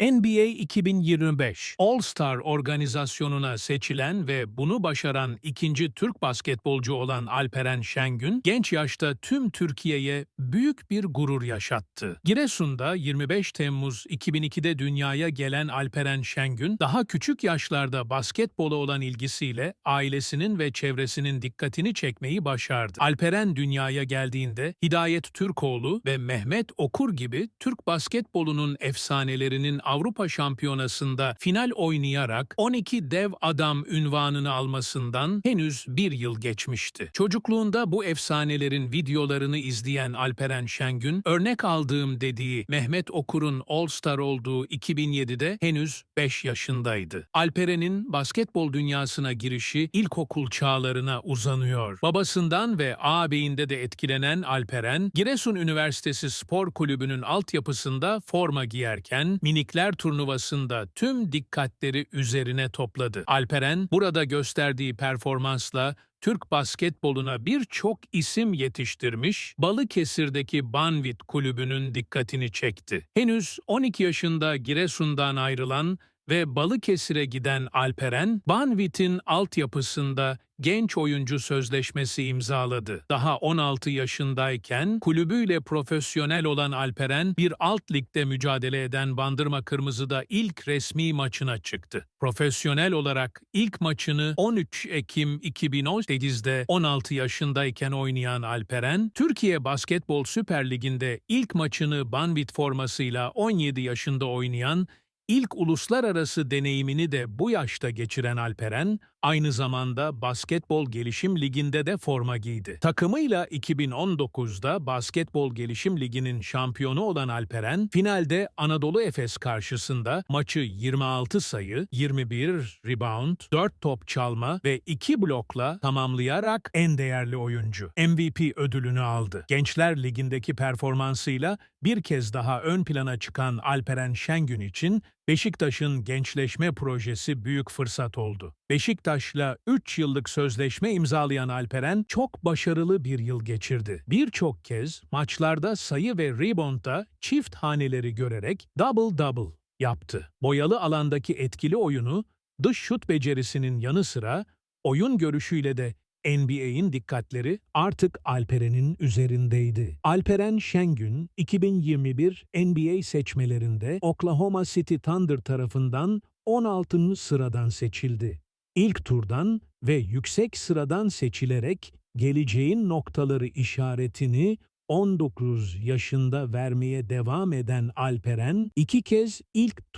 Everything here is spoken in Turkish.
NBA 2025 All-Star organizasyonuna seçilen ve bunu başaran ikinci Türk basketbolcu olan Alperen Şengün, genç yaşta tüm Türkiye'ye büyük bir gurur yaşattı. Giresun'da 25 Temmuz 2002'de dünyaya gelen Alperen Şengün, daha küçük yaşlarda basketbola olan ilgisiyle ailesinin ve çevresinin dikkatini çekmeyi başardı. Alperen dünyaya geldiğinde Hidayet Türkoğlu ve Mehmet Okur gibi Türk basketbolunun efsanelerinin Avrupa Şampiyonası'nda final oynayarak 12 dev adam ünvanını almasından henüz bir yıl geçmişti. Çocukluğunda bu efsanelerin videolarını izleyen Alperen Şengün, örnek aldığım dediği Mehmet Okur'un All-Star olduğu 2007'de henüz 5 yaşındaydı. Alperen'in basketbol dünyasına girişi ilkokul çağlarına uzanıyor. Babasından ve ağabeyinde de etkilenen Alperen, Giresun Üniversitesi Spor Kulübü'nün altyapısında forma giyerken minikler turnuvasında tüm dikkatleri üzerine topladı. Alperen burada gösterdiği performansla Türk basketboluna birçok isim yetiştirmiş, Balıkesir'deki Banvit kulübünün dikkatini çekti. Henüz 12 yaşında Giresun'dan ayrılan ve Balıkesir'e giden Alperen, Banvit'in altyapısında genç oyuncu sözleşmesi imzaladı. Daha 16 yaşındayken kulübüyle profesyonel olan Alperen bir alt ligde mücadele eden Bandırma Kırmızı'da ilk resmi maçına çıktı. Profesyonel olarak ilk maçını 13 Ekim 2018'de 16 yaşındayken oynayan Alperen, Türkiye Basketbol Süper Ligi'nde ilk maçını Banvit formasıyla 17 yaşında oynayan İlk uluslararası deneyimini de bu yaşta geçiren Alperen, aynı zamanda Basketbol Gelişim Ligi'nde de forma giydi. Takımıyla 2019'da Basketbol Gelişim Ligi'nin şampiyonu olan Alperen, finalde Anadolu Efes karşısında maçı 26 sayı, 21 rebound, 4 top çalma ve 2 blokla tamamlayarak en değerli oyuncu MVP ödülünü aldı. Gençler Ligi'ndeki performansıyla bir kez daha ön plana çıkan Alperen Şengün için Beşiktaş'ın gençleşme projesi büyük fırsat oldu. Beşiktaş'la 3 yıllık sözleşme imzalayan Alperen çok başarılı bir yıl geçirdi. Birçok kez maçlarda sayı ve reboundda çift haneleri görerek double-double yaptı. Boyalı alandaki etkili oyunu, dış şut becerisinin yanı sıra oyun görüşüyle de NBA'in dikkatleri artık Alperen'in üzerindeydi. Alperen Şengün, 2021 NBA seçmelerinde Oklahoma City Thunder tarafından 16. sıradan seçildi. İlk turdan ve yüksek sıradan seçilerek geleceğin noktaları işaretini 19 yaşında vermeye devam eden Alperen iki kez ilk